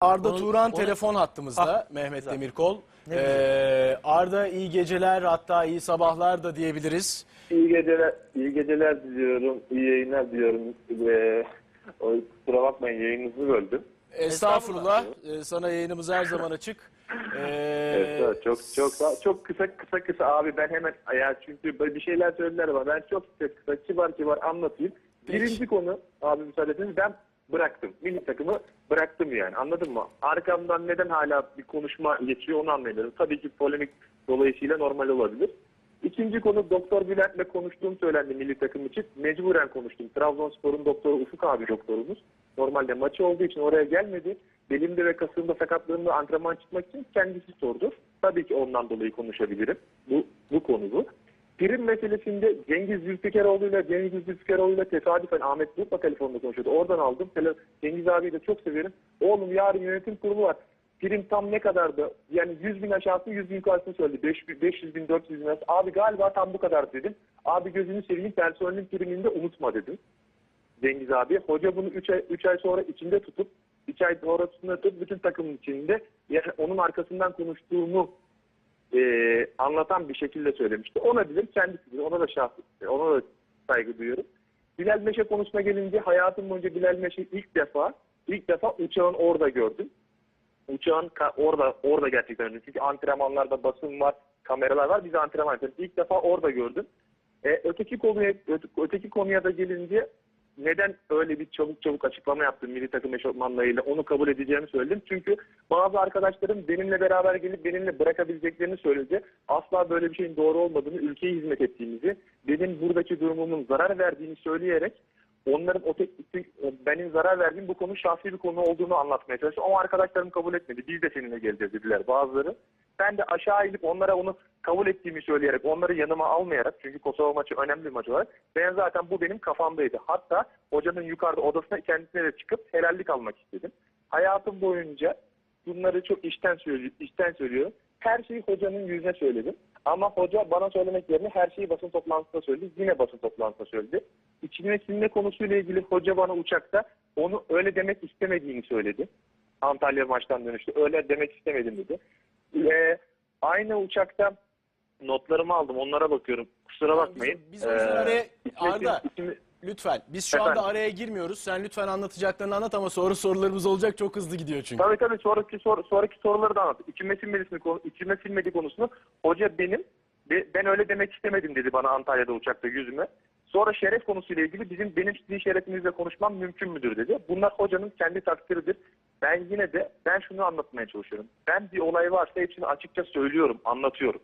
Arda Turan onu- telefon hattımızda Ah, Mehmet güzel. Demirkol. Ne Ee, Arda iyi geceler hatta iyi sabahlar da diyebiliriz. İyi geceler, iyi geceler diliyorum, iyi yayınlar diliyorum. Ee, o, kusura bakmayın yayınınızı böldüm. Estağfurullah. Ee, sana yayınımız her zaman açık. Ee, Evet, evet, çok çok çok kısa kısa kısa abi ben hemen ya çünkü böyle bir şeyler söylediler ama ben çok kısa kısa kibar kibar anlatayım. Peki. Birinci konu abi müsaade ederseniz ben bıraktım. Milli takımı bıraktım yani anladın mı? Arkamdan neden hala bir konuşma geçiyor onu anlayamıyorum. Tabii ki polemik dolayısıyla normal olabilir. İkinci konu Doktor Bülent'le konuştuğum söylendi milli takım için. Mecburen konuştum. Trabzonspor'un doktoru Ufuk abi doktorumuz. Normalde maçı olduğu için oraya gelmedi. Belimde ve kasığımda sakatlığımda antrenman çıkmak için kendisi sordu. Tabii ki ondan dolayı konuşabilirim. Bu, bu konu bu. Prim meselesinde Cengiz Zülfikaroğlu ile Cengiz Zülfikaroğlu ile tesadüfen Ahmet Bulut'la telefonda konuşuyordu. Oradan aldım. Cengiz abiyi de çok severim. Oğlum yarın yönetim kurulu var. Prim tam ne kadardı? Yani 100 bin aşağısı 100 bin yukarısını söyledi. 500 500 bin 400 bin arası. Abi galiba tam bu kadar dedim. Abi gözünü seveyim personelin primini de unutma dedim. Cengiz abi. Hoca bunu 3 ay, üç ay sonra içinde tutup 2 ay sonra tutup bütün takımın içinde yani onun arkasından konuştuğumu e, anlatan bir şekilde söylemişti. Ona bilir kendisidir. Ona da şahit, ona da saygı duyuyorum. Bilal Meşe konusuna gelince hayatım boyunca Bilal Meşe ilk defa ilk defa uçağın orada gördüm. Uçağın orada orada gerçekten. Çünkü antrenmanlarda basın var, kameralar var. Biz antrenman yapıyoruz. İlk defa orada gördüm. E, öteki konuya öte- öteki konuya da gelince neden öyle bir çabuk çabuk açıklama yaptım milli takım eşofmanlarıyla onu kabul edeceğimi söyledim. Çünkü bazı arkadaşlarım benimle beraber gelip benimle bırakabileceklerini söyledi. Asla böyle bir şeyin doğru olmadığını, ülkeye hizmet ettiğimizi, benim buradaki durumumun zarar verdiğini söyleyerek onların o tek, benim zarar verdiğim bu konu şahsi bir konu olduğunu anlatmaya çalıştım. Ama arkadaşlarım kabul etmedi. Biz de seninle geleceğiz dediler bazıları. Ben de aşağı inip onlara onu kabul ettiğimi söyleyerek, onları yanıma almayarak, çünkü Kosova maçı önemli bir maç olarak, ben zaten bu benim kafamdaydı. Hatta hocanın yukarıda odasına kendisine de çıkıp helallik almak istedim. Hayatım boyunca bunları çok içten söylüyor, içten söylüyorum. Her şeyi hocanın yüzüne söyledim. Ama hoca bana söylemek yerine her şeyi basın toplantısında söyledi. Yine basın toplantısında söyledi. İçine sinme konusuyla ilgili hoca bana uçakta onu öyle demek istemediğini söyledi. Antalya maçtan dönüştü. Öyle demek istemedim dedi. Ee, aynı uçakta notlarımı aldım. Onlara bakıyorum. Kusura bakmayın. Biz yüzden Ee, Arda, içime- Lütfen. Biz şu Efendim? anda araya girmiyoruz. Sen lütfen anlatacaklarını anlat ama soru sorularımız olacak. Çok hızlı gidiyor çünkü. Tabii tabii sonraki, sor, sonraki soruları da anlat. İçime konu- içime sinmedi konusunu hoca benim ben öyle demek istemedim dedi bana Antalya'da uçakta yüzüme. Sonra şeref konusuyla ilgili bizim benim sizin şerefinizle konuşmam mümkün müdür dedi. Bunlar hocanın kendi takdiridir. Ben yine de ben şunu anlatmaya çalışıyorum. Ben bir olay varsa hepsini açıkça söylüyorum, anlatıyorum.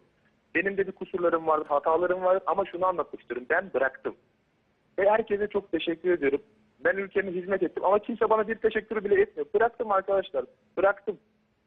Benim de bir kusurlarım vardır, hatalarım vardır ama şunu anlatmak istiyorum. Ben bıraktım. Ve herkese çok teşekkür ediyorum. Ben ülkeme hizmet ettim ama kimse bana bir teşekkür bile etmiyor. Bıraktım arkadaşlar. Bıraktım.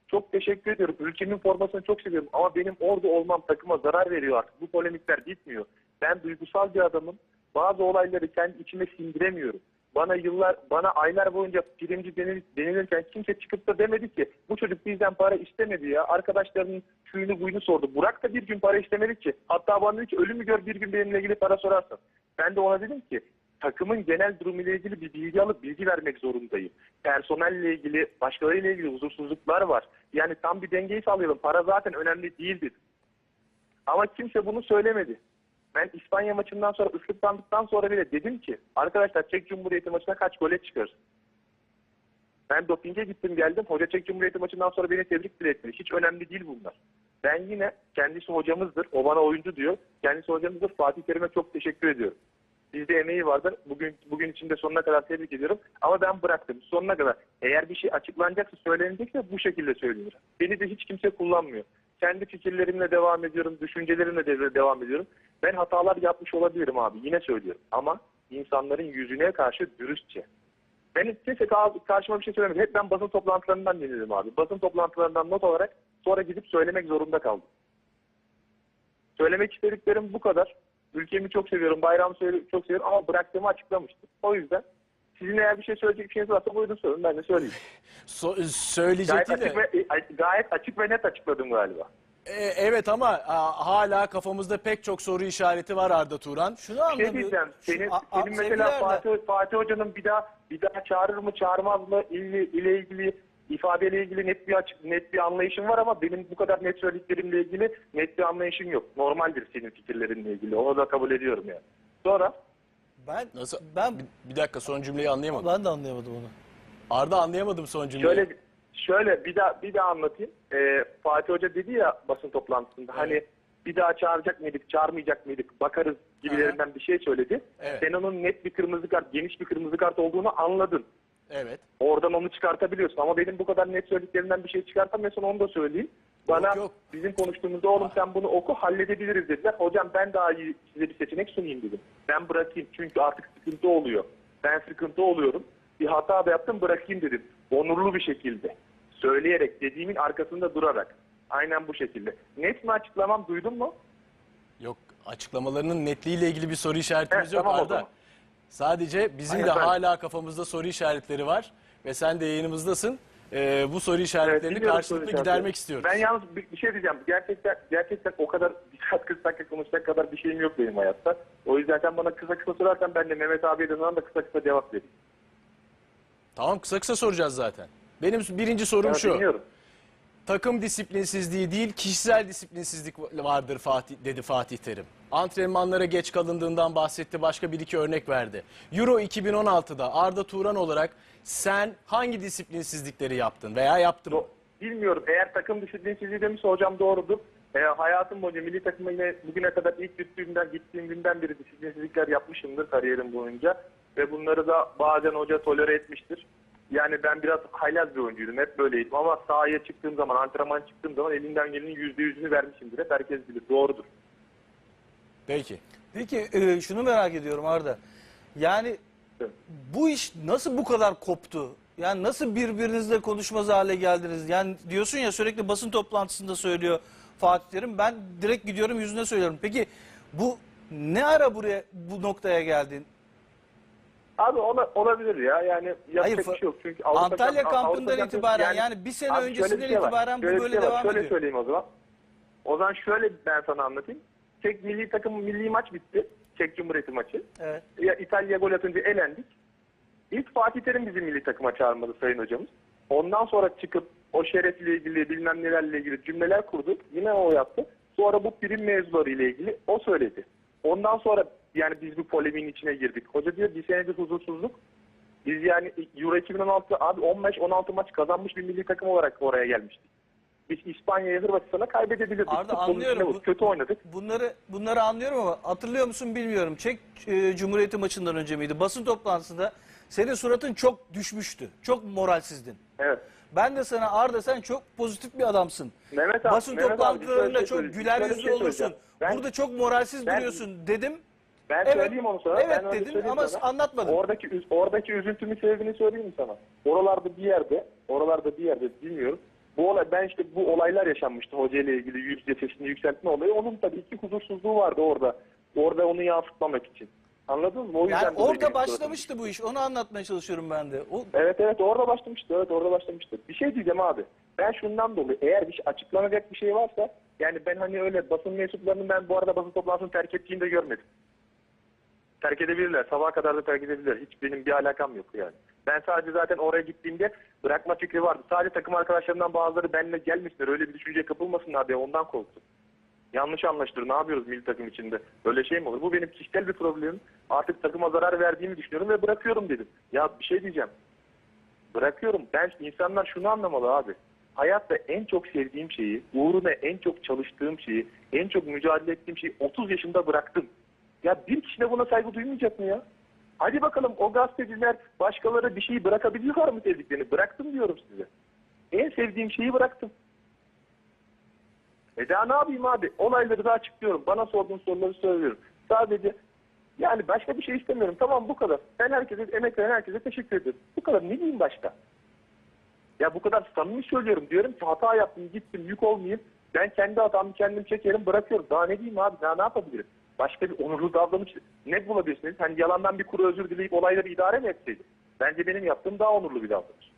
Çok teşekkür ediyorum. Ülkemin formasını çok seviyorum ama benim orada olmam takıma zarar veriyor artık. Bu polemikler bitmiyor. Ben duygusal bir adamım. Bazı olayları kendi içime sindiremiyorum. Bana yıllar, bana aylar boyunca birinci denil- denilirken kimse çıkıp da demedi ki bu çocuk bizden para istemedi ya. Arkadaşlarının şuyunu buyunu sordu. Burak da bir gün para istemedi ki. Hatta bana dedi ki ölümü gör bir gün benimle ilgili para sorarsın. Ben de ona dedim ki takımın genel durumuyla ilgili bir bilgi alıp bilgi vermek zorundayım. Personelle ilgili, başkalarıyla ilgili huzursuzluklar var. Yani tam bir dengeyi sağlayalım. Para zaten önemli değil. Ama kimse bunu söylemedi. Ben İspanya maçından sonra ıslıklandıktan sonra bile dedim ki arkadaşlar Çek Cumhuriyeti maçına kaç gole çıkarız? Ben dopinge gittim geldim. Hoca Çek Cumhuriyeti maçından sonra beni tebrik bile etmedi. Hiç önemli değil bunlar. Ben yine kendisi hocamızdır. O bana oyuncu diyor. Kendisi hocamızdır. Fatih Terim'e çok teşekkür ediyorum. Bizde emeği vardır. Bugün bugün içinde sonuna kadar tebrik ediyorum. Ama ben bıraktım. Sonuna kadar. Eğer bir şey açıklanacaksa, söylenecekse bu şekilde söylüyorum. Beni de hiç kimse kullanmıyor. Kendi fikirlerimle devam ediyorum. Düşüncelerimle de devam ediyorum. Ben hatalar yapmış olabilirim abi. Yine söylüyorum. Ama insanların yüzüne karşı dürüstçe. Ben kimse ka- karşıma bir şey söylemedi. Hep ben basın toplantılarından dinledim abi. Basın toplantılarından not olarak sonra gidip söylemek zorunda kaldım. Söylemek istediklerim bu kadar. Ülkemi çok seviyorum, bayramı söyle- çok seviyorum ama bıraktığımı açıklamıştım. O yüzden sizin eğer bir şey söyleyecek bir şeyiniz varsa buyurun söyleyin ben de söyleyeyim. So- Gayet söyleyecekti açık, ve, e, gayet açık ve net açıkladım galiba. E, evet ama a, hala kafamızda pek çok soru işareti var Arda Turan. Şunu Bir şey diyeceğim. Şu- Senin, a- senin mesela Fatih, Fatih Hoca'nın bir daha bir daha çağırır mı çağırmaz mı ile, ile ilgili ifadeyle ilgili net bir açık, net bir anlayışım var ama benim bu kadar net söylediklerimle ilgili net bir anlayışım yok. Normaldir senin fikirlerinle ilgili. Onu da kabul ediyorum yani. Sonra Ben Nasıl? ben Bir, bir dakika son cümleyi anlayamadım. ben de anlayamadım onu. Arda anlayamadım son cümleyi. Şöyle şöyle bir daha bir daha anlatayım. Ee, Fatih Hoca dedi ya basın toplantısında hani bir daha çağıracak mıydık, çağırmayacak mıydık, bakarız gibilerinden bir şey söyledi. Evet. Sen onun net bir kırmızı kart, geniş bir kırmızı kart olduğunu anladın. Evet. Oradan onu çıkartabiliyorsun ama benim bu kadar net söylediklerimden bir şey çıkartamıyorsan onu da söyleyeyim. Bana Yok, yok. bizim konuştuğumuzda oğlum sen bunu oku halledebiliriz dediler. Hocam ben daha iyi size bir seçenek sunayım dedim. Ben bırakayım çünkü artık sıkıntı oluyor. Ben sıkıntı oluyorum. Bir hata da yaptım bırakayım dedim. Onurlu bir şekilde. Söyleyerek dediğimin arkasında durarak. Aynen bu şekilde. Net mi açıklamam duydun mu? Yok açıklamalarının netliğiyle ilgili bir soru işaretimiz Evet, yok tamam Arda. Sadece bizim Aynen, de ben- hala kafamızda soru işaretleri var ve sen de yayınımızdasın. Ee, bu soru işaretlerini biliyorum karşılıklı soru gidermek istiyoruz. Ben yalnız bir, bir şey diyeceğim. Gerçekten gerçekten o kadar bir saat 40 dakika konuşacak kadar bir şeyim yok benim hayatta. O yüzden sen bana kısa kısa sorarsan ben de Mehmet abiye de sana da kısa kısa cevap vereyim. Tamam kısa kısa soracağız zaten. Benim birinci sorum Ben şu. dinliyorum. Takım disiplinsizliği değil, kişisel disiplinsizlik vardır Fatih dedi Fatih Terim. Antrenmanlara geç kalındığından bahsetti, başka bir iki örnek verdi. Euro 2016'da Arda Turan olarak sen hangi disiplinsizlikleri yaptın veya yaptın Bilmiyorum. Eğer takım disiplinsizliği demişse hocam doğrudur. E, hayatım boyunca milli takıma yine bugüne kadar ilk gittiğimden, gittiğim günden beri disiplinsizlikler yapmışımdır kariyerim boyunca. Ve bunları da bazen hoca tolere etmiştir. Yani ben biraz haylaz bir oyuncuydum. Hep böyleydim. Ama sahaya çıktığım zaman, antrenman çıktığım zaman elimden gelenin yüzde yüzünü vermişimdir. Hep herkes bilir. Doğrudur. Peki. Peki e, şunu merak ediyorum Arda. Yani Evet. bu iş nasıl bu kadar koptu? Yani nasıl birbirinizle konuşmaz hale geldiniz? Yani diyorsun ya sürekli basın toplantısında söylüyor Fatih Terim. Ben direkt gidiyorum yüzüne söylüyorum. Peki bu ne ara buraya bu noktaya geldin? Abi ola, olabilir ya. Yani yapacak Hayır, bir şey yok. Çünkü Avrupa Antalya Şamp- kampından Avrupa itibaren, Şampiyonası- yani bir sene Abi şöyle öncesinden şey itibaren bu Şöyle bir böyle şey devam Şöyle ediyor. söyleyeyim o zaman. O zaman şöyle ben sana anlatayım. Çek milli takım milli maç bitti. Çek Cumhuriyeti maçı. Evet. Ya İtalya gol atınca elendik. İlk Fatih Terim bizim milli takıma çağırmadı sayın hocamız. Ondan sonra çıkıp o şerefle ilgili bilmem nelerle ilgili cümleler kurdu. Yine o yaptı. Sonra bu prim mevzuları ile ilgili o söyledi. Ondan sonra yani biz bu polemiğin içine girdik. Hoca diyor bir senedir huzursuzluk. Biz yani Euro 2016 abi 15-16 maç kazanmış bir milli takım olarak oraya gelmiştik. Biz İspanya'ya Hırvatistan'a kaybedebilirdik. Arda Futbolun anlıyorum. Bu- Kötü oynadık. Bunları bunları anlıyorum ama hatırlıyor musun bilmiyorum. Çek e, Cumhuriyeti maçından önce miydi? Basın toplantısında senin suratın çok düşmüştü. Çok moralsizdin. Evet. Ben de sana Arda sen çok pozitif bir adamsın. Mehmet abi, Basın Mehmet toplantılarında şey çok güler yüzlü şey olursun. Ben- Burada çok moralsiz Ben- duruyorsun dedim. Ben Evet, söyleyeyim onu sana. evet ben dedin ama sana. anlatmadın. Oradaki oradaki üzüntümün sebebini söyleyeyim mi sana. Oralarda bir yerde, oralarda bir yerde bilmiyorum. Bu olay ben işte bu olaylar yaşanmıştı hoca ile ilgili yüz sesini yükseltme olayı. Onun tabii ki huzursuzluğu vardı orada. Orada onu yansıtmamak için. Anladın mı? O yüzden Yani orada başlamıştı bu iş. Onu anlatmaya çalışıyorum ben de. O, Evet evet orada başlamıştı. Evet orada başlamıştı. Bir şey diyeceğim abi. Ben şundan dolayı eğer bir şey açıklanacak bir şey varsa yani ben hani öyle basın mensuplarının ben bu arada basın toplantısını terk ettiğini de görmedim. Terk edebilirler. Sabaha kadar da terk edebilirler. Hiç benim bir alakam yok yani. Ben sadece zaten oraya gittiğimde bırakma fikri vardı. Sadece takım arkadaşlarımdan bazıları benimle gelmişler. Öyle bir düşünceye kapılmasınlar diye ondan korktum. Yanlış anlaştır. Ne yapıyoruz milli takım içinde? Böyle şey mi olur? Bu benim kişisel bir problemim. Artık takıma zarar verdiğimi düşünüyorum ve bırakıyorum dedim. Ya bir şey diyeceğim. Bırakıyorum. Ben insanlar şunu anlamalı abi. Hayatta en çok sevdiğim şeyi, uğruna en çok çalıştığım şeyi, en çok mücadele ettiğim şeyi 30 yaşında bıraktım. Ya bir kişi de buna saygı duymayacak mı ya? Hadi bakalım o gazeteciler başkaları bir şeyi bırakabiliyorlar mı sevdiklerini? Bıraktım diyorum size. En sevdiğim şeyi bıraktım. E daha ne yapayım abi? Olayları da açıklıyorum. Bana sorduğun soruları söylüyorum. Sadece yani başka bir şey istemiyorum. Tamam bu kadar. Ben herkese, emek veren herkese teşekkür ederim. Bu kadar. Ne diyeyim başka? Ya bu kadar samimi söylüyorum. Diyorum ki hata yaptım, gittim, yük olmayayım. Ben kendi hatamı kendim çekerim, bırakıyorum. Daha ne diyeyim abi? Daha ne yapabilirim? Başka bir onurlu davranış ne bulabilirsiniz? Hani yalandan bir kuru özür dileyip olayları idare mi etseydi? Bence benim yaptığım daha onurlu bir davranış.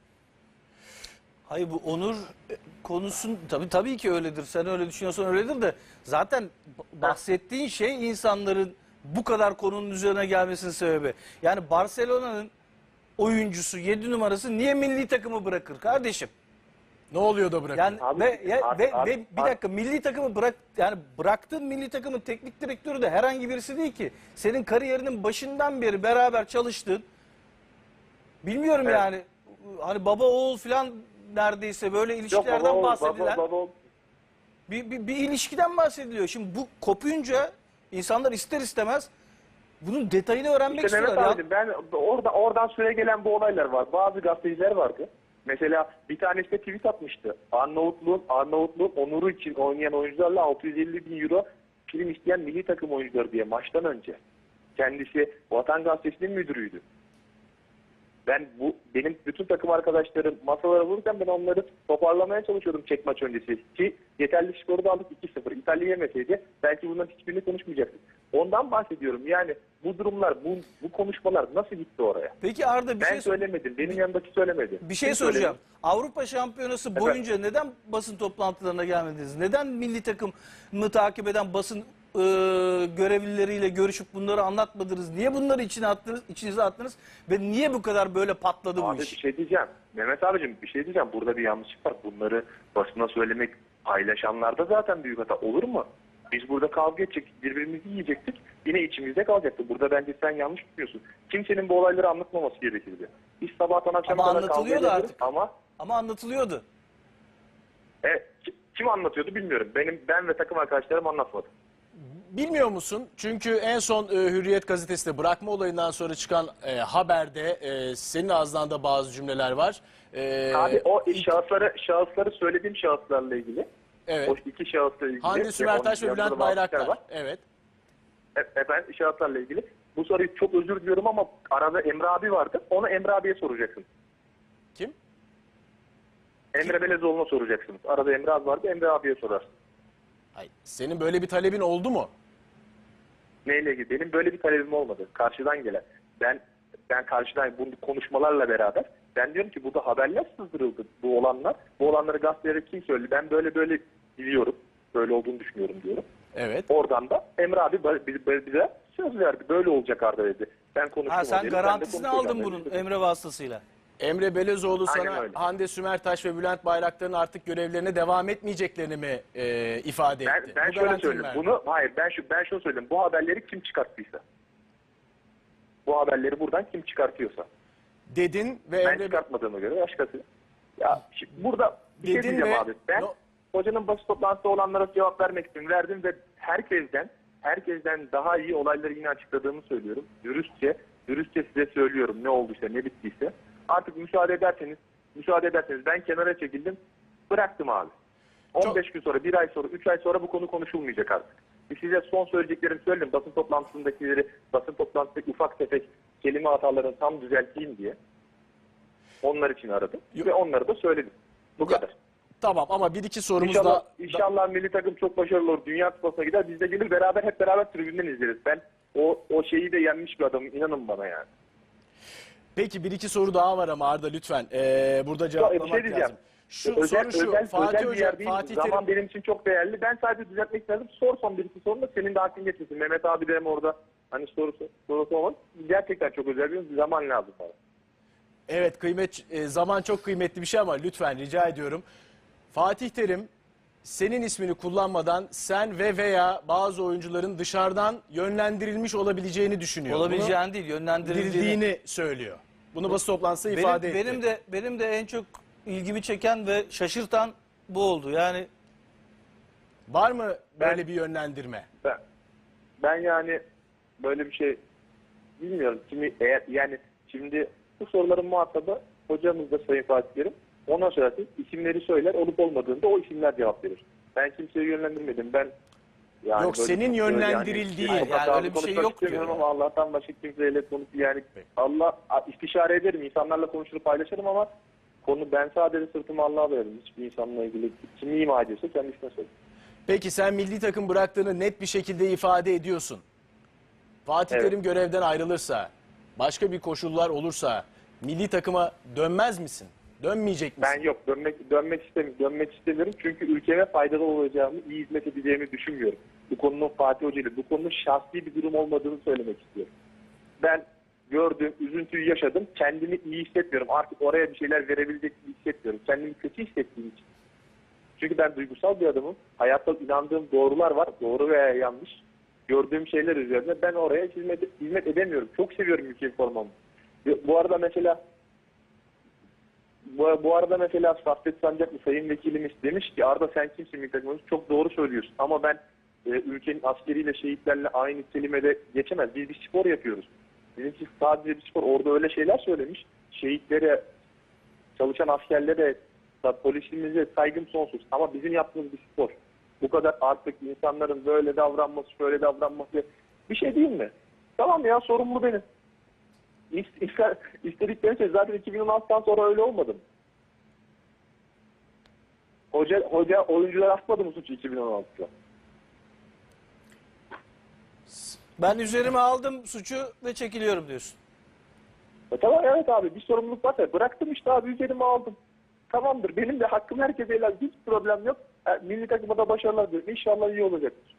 Hayır bu onur e, konusun tabii tabii ki öyledir. Sen öyle düşünüyorsan öyledir de zaten bahsettiğin şey insanların bu kadar konunun üzerine gelmesinin sebebi. Yani Barcelona'nın oyuncusu 7 numarası niye milli takımı bırakır kardeşim? Ne oluyor da bırakın? Yani Abi, ve, ya- abi, ve, abi, ve bir abi. dakika milli takımı bırak yani bıraktığın milli takımın teknik direktörü de herhangi birisi değil ki. Senin kariyerinin başından beri beraber çalıştın. Bilmiyorum Evet. yani hani baba oğul falan neredeyse böyle ilişkilerden baba, bahsedilen baba, baba, bir, bir, bir ilişkiden bahsediliyor. Şimdi bu kopuyunca insanlar ister istemez bunun detayını öğrenmek İşte istiyorlar. ya. abi ben orada oradan süre gelen bu olaylar var. Bazı gazeteciler vardı. Mesela bir tanesi de tweet atmıştı. Arnavutluğun, Arnavutluğun onuru için oynayan oyuncularla 650 bin euro prim isteyen milli takım oyuncuları diye maçtan önce. Kendisi Vatan Gazetesi'nin müdürüydü. Ben bu benim bütün takım arkadaşlarım masalara vururken ben onları toparlamaya çalışıyordum çek maç öncesi. Ki yeterli skoru da aldık 2-0. İtalya yemeseydi belki bunların hiçbirini konuşmayacaktık. Ondan bahsediyorum. Yani bu durumlar, bu, bu konuşmalar nasıl gitti oraya? Peki Arda bir ben şey söylemedim. Benim yanımdaki söylemedi. Bir şey Kim soracağım. söyledi? Avrupa Şampiyonası boyunca neden basın toplantılarına gelmediniz? Neden milli takımı takip eden basın e, görevlileriyle görüşüp bunları anlatmadınız? Niye bunları içine attınız, içinize attınız? Ve niye bu kadar böyle patladı bu Abi bir iş? şey diyeceğim. Mehmet abicim bir şey diyeceğim. Burada bir yanlışlık var. Bunları basına söylemek paylaşanlarda zaten büyük hata. Olur mu? Biz burada kavga edecektik, birbirimizi yiyecektik. Yine içimizde kalacaktı. Burada bence sen yanlış düşünüyorsun. Kimsenin bu olayları anlatmaması gerekirdi. Biz sabahtan akşama Ama kadar kavga anlatılıyordu artık. ama Ama anlatılıyordu. e, ki- kim anlatıyordu bilmiyorum. Benim ben ve takım arkadaşlarım anlatmadı. Bilmiyor musun? Çünkü en son e, Hürriyet gazetesinde bırakma olayından sonra çıkan e, haberde e, senin ağzından da bazı cümleler var. E, Abi o şahısları şahısları söylediğim şahıslarla ilgili. Evet. O iki şahısla ilgili. Hande Sümertaş ve Bülent Bayraktar. var. Evet. E- efendim şahıslarla ilgili. Bu soruyu çok özür diliyorum ama arada Emre abi vardı. Onu Emre abiye soracaksın. Kim? Emre Belezoğlu'na soracaksınız. Arada Emre abi vardı. Emre abiye sorarsın. Hayır. Senin böyle bir talebin oldu mu? Neyle ilgili? Benim böyle bir talebim olmadı. Karşıdan gelen. Ben ben karşıdan bu konuşmalarla beraber ben diyorum ki burada haberler sızdırıldı bu olanlar. Bu olanları gazetelere kim söyledi? Ben böyle böyle biliyorum. Böyle olduğunu düşünüyorum diyorum. Evet. Oradan da Emre abi bize söz verdi. Böyle olacak Arda dedi. Ben konuştum. Ha sen garantisini aldın bunun Emre vasıtasıyla. Emre Belezoğlu Aynen sana öyle. Hande Sümertaş ve Bülent Bayraktar'ın artık görevlerine devam etmeyeceklerini mi e, ifade Ben, etti? ben Bu şöyle söyleyeyim. verdi. Bunu hayır ben şu ben şunu söyleyeyim. Bu haberleri kim çıkarttıysa. Bu haberleri buradan kim çıkartıyorsa. Dedin ve Ben Emre çıkartmadığıma göre başkası. Ya şimdi burada bir şey Dedin diyeceğim ve- abi. Ben No- hocanın basın toplantısı olanlara cevap vermek için verdim ve herkesten herkesten daha iyi olayları yine açıkladığımı söylüyorum. Dürüstçe, dürüstçe size söylüyorum ne olduysa ne bittiyse. Artık müsaade ederseniz, müsaade ederseniz ben kenara çekildim. Bıraktım abi. 15 gün sonra, bir ay sonra, 3 ay sonra bu konu konuşulmayacak artık. Bir size son söyleyeceklerimi söyledim. Basın toplantısındakileri, basın toplantısındaki ufak tefek kelime hatalarını tam düzelteyim diye. Onlar için aradım. Yo- Ve onları da söyledim. Bu Ya, kadar. Tamam ama bir iki sorumuz İnşallah, da... inşallah milli takım çok başarılı olur. Dünya kupasına gider. Biz de gelir beraber hep beraber tribünden izleriz. Ben o, o şeyi de yenmiş bir adamım. İnanın bana yani. Peki bir iki soru daha var ama Arda lütfen. Ee, burada cevaplamak bir şey diyeceğim. lazım. Şu özel, soru şu. özel, Fatih özel Hoca, değil. Fatih Zaman Terim, benim için çok değerli. Ben sadece düzeltmek istedim. Sor son bir iki sorunu da senin de aklın geçmesin. Mehmet abi de hem orada hani sorusu, sorusu olmaz. Gerçekten çok özel bir zaman lazım bana. Evet kıymet e, zaman çok kıymetli bir şey ama lütfen rica ediyorum. Fatih Terim senin ismini kullanmadan sen ve veya bazı oyuncuların dışarıdan yönlendirilmiş olabileceğini düşünüyor. Olabileceğini değil Bunu yönlendirildiğini. bildiğini söylüyor. Bunu basın toplantısında ifade Benim, etti. benim de benim de en çok ilgimi çeken ve şaşırtan bu oldu. Yani Var mı böyle Ben- bir yönlendirme? Ben, ben yani böyle bir şey bilmiyorum. Kimi eğer yani şimdi bu soruların muhatabı hocamız da Sayın Fatih Terim. Ona söylerseniz isimleri söyler olup olmadığında o isimler cevap verir. Ben kimseyi yönlendirmedim. Ben yani Yok, senin böyle yönlendirildiği- yani, Yani öyle bir şey yok diyor ama Allah'tan başka kimseyle konuş yani Allah istişare ederim. insanlarla konuşup paylaşırım ama konu ben sadece sırtımı Allah'a dayadım. Hiçbir insanla ilgili ima ediyorsa kendisine söylerim. Peki sen milli takım bıraktığını net bir şekilde ifade ediyorsun. Fatih Evet. Terim görevden ayrılırsa, başka bir koşullar olursa milli takıma dönmez misin? Dönmeyecek misin? Ben yok dönmek dönmek istemiyorum. Dönmek istemiyorum çünkü ülkeme faydalı olacağımı, iyi hizmet edeceğimi düşünmüyorum. Bu konunun Fatih Hoca ile bu konunun şahsi bir durum olmadığını söylemek istiyorum. Ben gördüm, üzüntüyü yaşadım. Kendimi iyi hissetmiyorum. Artık oraya bir şeyler verebilecek gibi hissetmiyorum. Kendimi kötü hissettiğim için. Çünkü ben duygusal bir adamım. Hayatta inandığım doğrular var. Doğru veya yanlış. Gördüğüm şeyler üzerine ben oraya hizmet, hizmet edemiyorum. Çok seviyorum ülke formamı. Bu arada mesela bu, bu arada mesela Saffet Sancaklı Sayın Vekilimiz demiş ki Arda sen kimsin milli? Çok doğru söylüyorsun ama ben e, ülkenin askeriyle şehitlerle aynı kelimede geçemez. Biz bir spor yapıyoruz. Bizimki sadece bir spor. Orada öyle şeyler söylemiş. Şehitlere, çalışan askerlere, polisimize saygım sonsuz. Ama bizim yaptığımız bir spor. Bu kadar artık insanların böyle davranması, şöyle davranması bir şey değil mi? Tamam ya sorumlu benim. İstedikleri şey zaten 2016'dan sonra öyle olmadı mı? Hoca, hoca oyuncular asmadı mı suçu 2016'da? Ben üzerime aldım suçu ve çekiliyorum diyorsun. E tamam evet abi bir sorumluluk varsa bıraktım işte abi üzerime aldım. Tamamdır benim de hakkım herkese helal hiç problem yok. E, milli takıma da başarılar diliyorum. İnşallah iyi olacaktır.